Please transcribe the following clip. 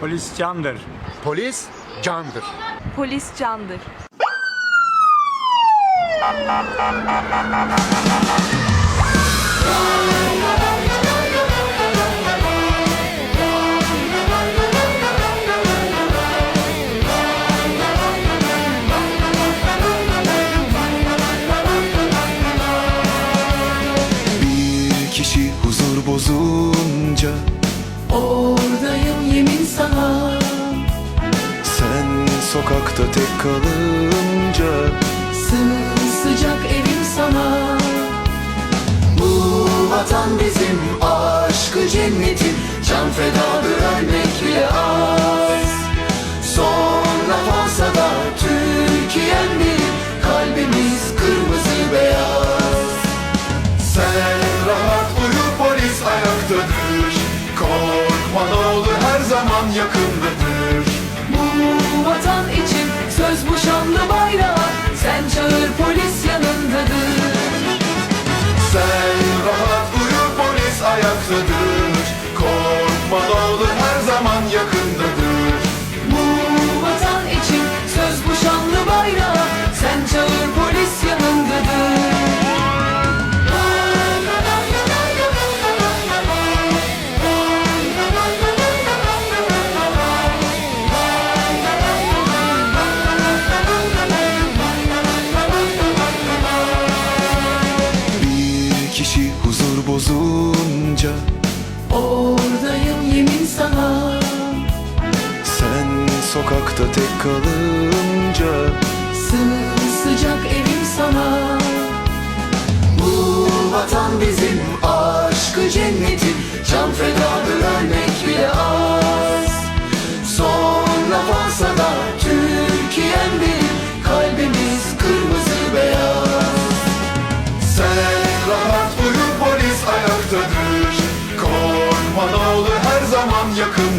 Polis candır. Polis candır. Polis candır. Bir kişi huzur bozunca Oradayım yemin sana. Sen sokakta tek kalınca Sımsıcak evim sana. Bu vatan bizim aşkı cennetin. Can fedadır ölmek bile az Sonra falsa da Türkiye'm benim. Kalbimiz kırmızı beyaz. Sen yakındadır Bu vatan için söz bu şanlı bayrağa Sen çağır polis sokakta tek kalınca. Sımsıcak evim sana. Bu vatan bizim aşkı cennetin Can fedadır ölmek bile az. Sonra falsa da Türkiye'm benim. Kalbimiz kırmızı beyaz. Sen rahat uyu polis ayaktadır. Korkma ne olur her zaman yakındadır